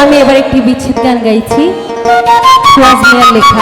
আমি এবার একটি বিচ্ছেদ গান গাইছি। লেখা।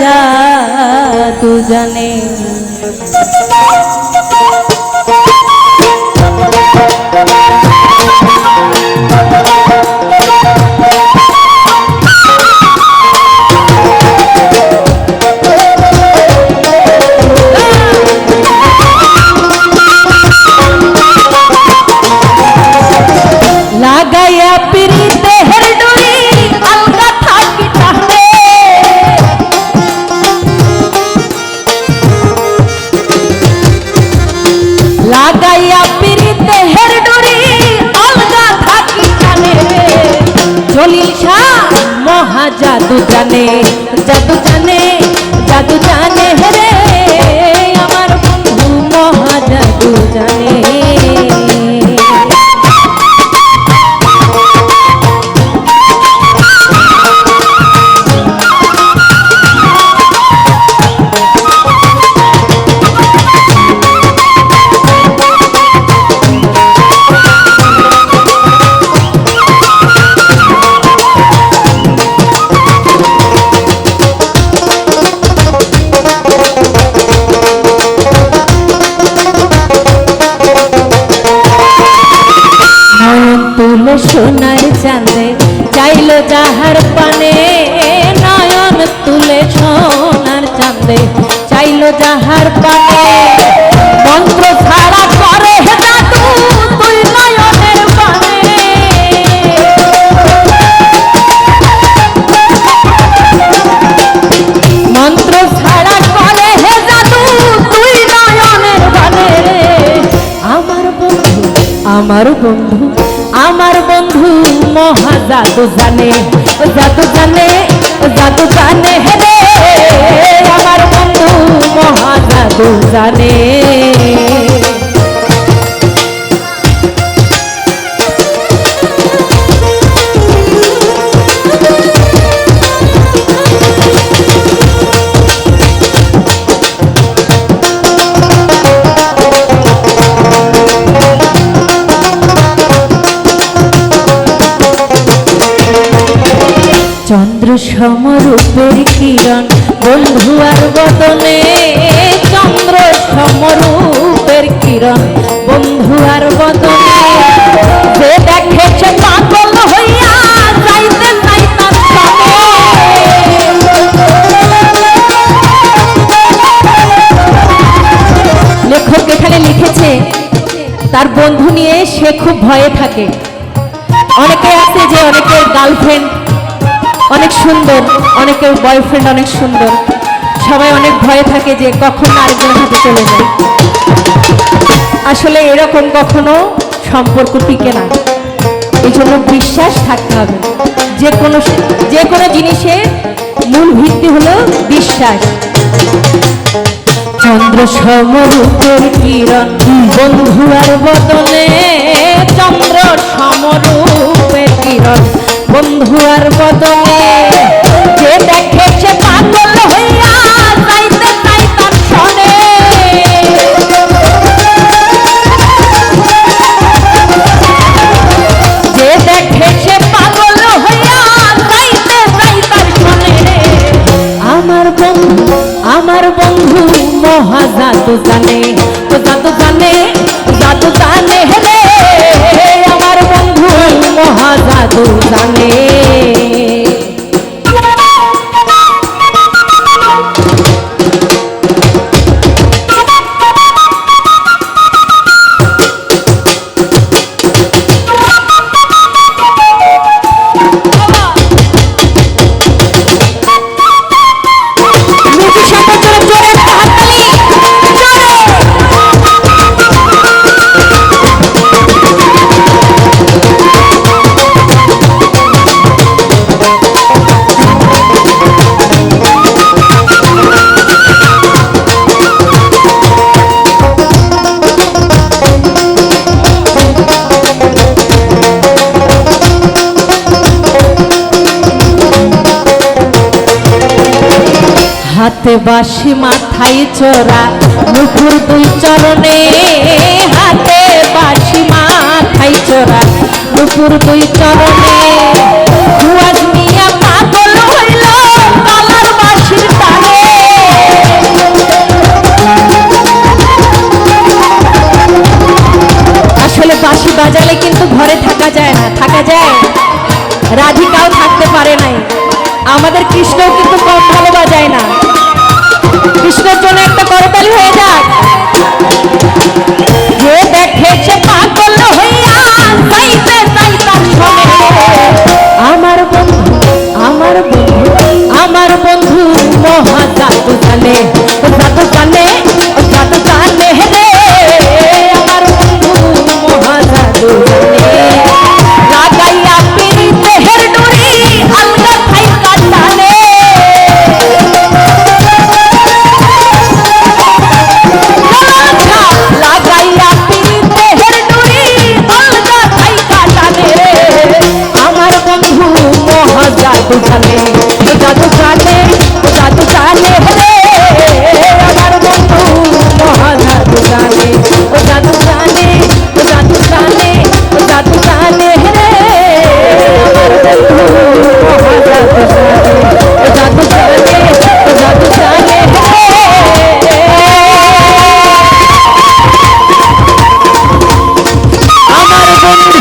মহাজা দুজনে লাগাইয়া পিরিতে জলিল শাহ মহা জাদু জানে জাদু জানে জাদু জানে রে। চাইলো যাহার পানে, নয়ন তুলে সোনার চাঁদে। চাইলো যাহার পানে মন্ত্র ছাড়া করে পানে। মন্ত্র ছাড়া করে আমার বন্ধু মহা জাদু জানে জাদু জানে জাদু জানে হে রে আমার বন্ধু মহা জাদু জানে চন্দ্র সমরূপের কিরণ, বন্ধু আর বদনে চন্দ্র সমরূপের কিরণ, বন্ধু আর বদনে। যে দেখেছে পাগল হইয়া লেখক এখানে লিখেছে, তার বন্ধু নিয়ে সে খুব ভয়ে থাকে। অনেকে আছে যে অনেকের গার্লফ্রেন্ড অনেক সুন্দর অনেকের বয়ফ্রেন্ড অনেক সুন্দর। সবাই অনেক ভয়ে থাকে যে কখন আরেকজনের হাতে চলে যায়। আসলে এরকম কখনো সম্পর্ক টিকে না। এই জন্য বিশ্বাস থাকতে হবে। যে কোনো যে কোনো জিনিসের মূল ভিত্তি হলো বিশ্বাস। চন্দ্র সমরূপের কিরণ, বন্ধু আর বদনে চন্দ্র সমরূপের কিরণ। বন্ধু আর বদনে, যে দেখে পাগল হইয়া যাইতে যে দেখে পাগল হইয়া যাইতে চাই তার আমার বন্ধু আমার বন্ধু মহা জাদু জানে ও জাদু জানে জাদু জানে। সাথে হাতে বাসি মাথায় চোরা, নুপুর দুই চরণে হাতে বাসি মাথায় চোরা। নুপুর দুই চরণে আসলে বাসি বাজালে কিন্তু ঘরে থাকা যায় না, থাকা যায়। রাধিকাও থাকতে পারে নাই। আমাদের কৃষ্ণও কিন্তু কম ভালো কৃষ্ণচনে Lord.